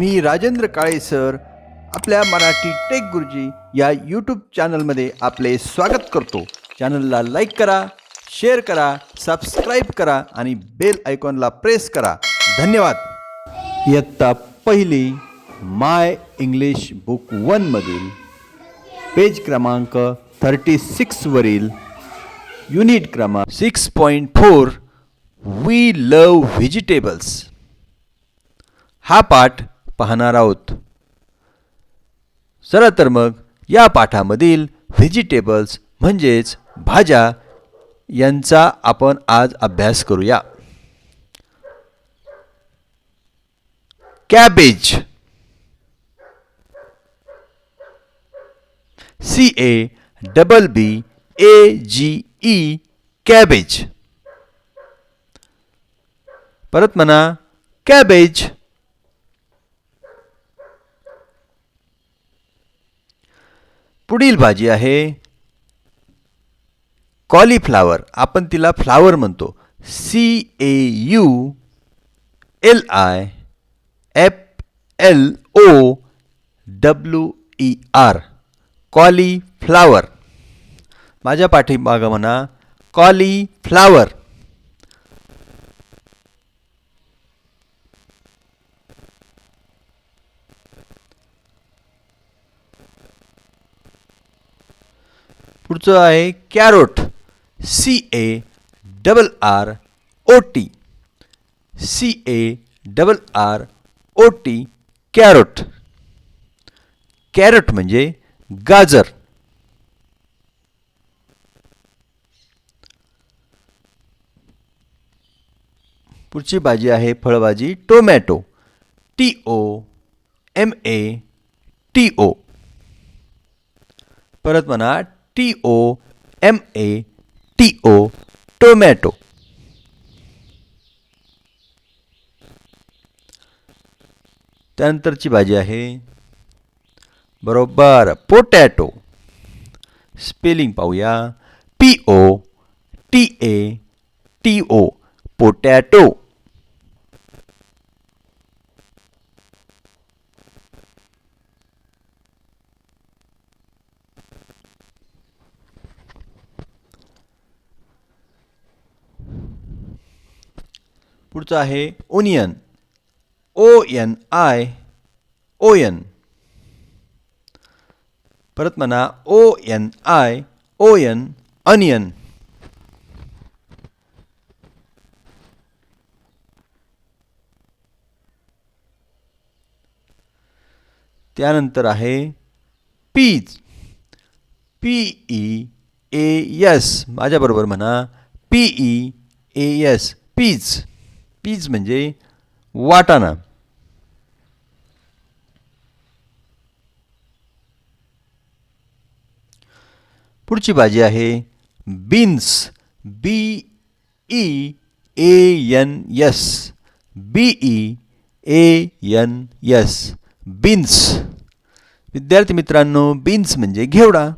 मी Rajendra Kale sir. आपल्या Marathi take गुरुजी या यूट्यूब चॅनलमध्ये आपले स्वागत करतो. चॅनलला लाईक करा शेअर करा सबस्क्राईब करा आणि बेल आयकॉनला प्रेस करा. धन्यवाद. इयत्ता पहिली माय इंग्लिश बुक वनमधील पेज क्रमांक थर्टी सिक्सवरील युनिट क्रमांक six point four we love vegetables हा पाठ पाहणार आहोत. चला तर मग या पाठामधील व्हेजिटेबल्स म्हणजेच भाज्या यांचा आपण आज अभ्यास करूया. Cabbage C A double B A G E cabbage परत म्हणा कॅबेज पुढील भाजी आहे कॉलीफ्लावर. आपण तिला फ्लावर म्हणतो. C A U L I F L O W E R cauliflower. माझ्या पाठीमागं म्हणा कॉलीफ्लावर. पुढचं आहे carrot. C A double R O T C A double R O T carrot. Carrot म्हणजे गाजर. पुढची भाजी आहे फळभाजी, tomato. T O M A T O परत म्हणा T O M A T O tomato त्यानंतरची भाजी आहे बरोबर पोटॅटो स्पेलिंग पाहूया. P O T A T O potato पुढचं आहे onion. O N I O N परत म्हणा O N I O N onion त्यानंतर आहे peas P E A S माझ्याबरोबर म्हणा P E A S peas peas म्हणजे वाटाणा. पुढची भाजी आहे beans. B E A N S B E A N S beans. विद्यार्थी मित्रांनो बीन्स म्हणजे घेवडा.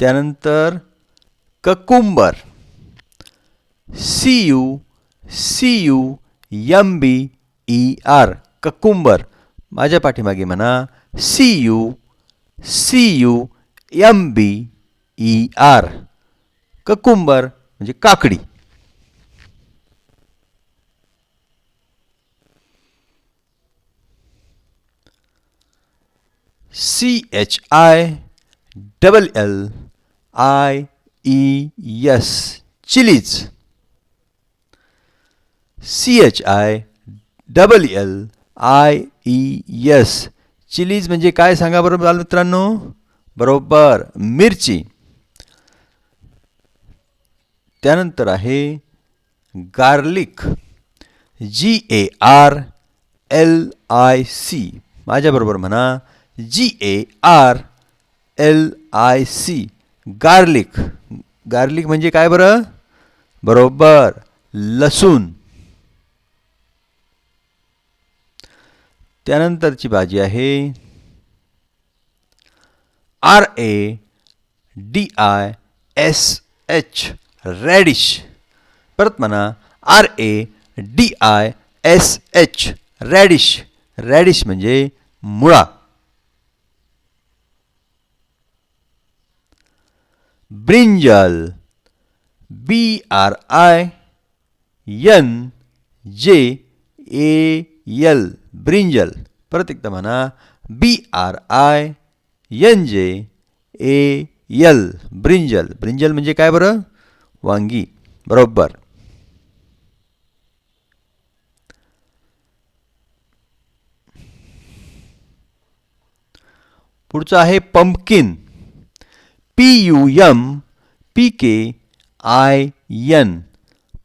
त्यानंतर cucumber. C U C U M B E R cucumber. माझ्या पाठीमागे म्हणा C U C U M B E R cucumber म्हणजे काकडी. C H I double L I E S chillies C H I double L I E S chillies म्हणजे काय सांगा बरोबर बाल मित्रांनो? बरोबर मिरची. त्यानंतर आहे garlic. G A R L I C माझ्याबरोबर म्हणा. G A R L I C garlic. Garlic म्हणजे काय बरं? बरोबर. लसूण. त्यानंतरची भाजी आहे R A D I S H. Radish परत म्हणा R A D I S H. Radish radish म्हणजे मुळा. Brinjal B R I N J A L brinjal. परत एकदा म्हणा बी R I N J A L brinjal. Brinjal म्हणजे काय बरं? वांगी. बरोबर. पुढचं आहे pumpkin. P U M P K I N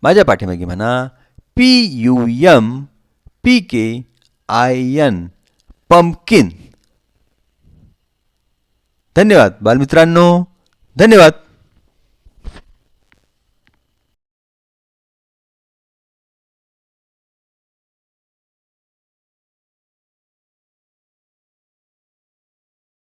माझ्या पाठीमागे म्हणा P U M P K I N pumpkin धन्यवाद बालमित्रांनो. धन्यवाद.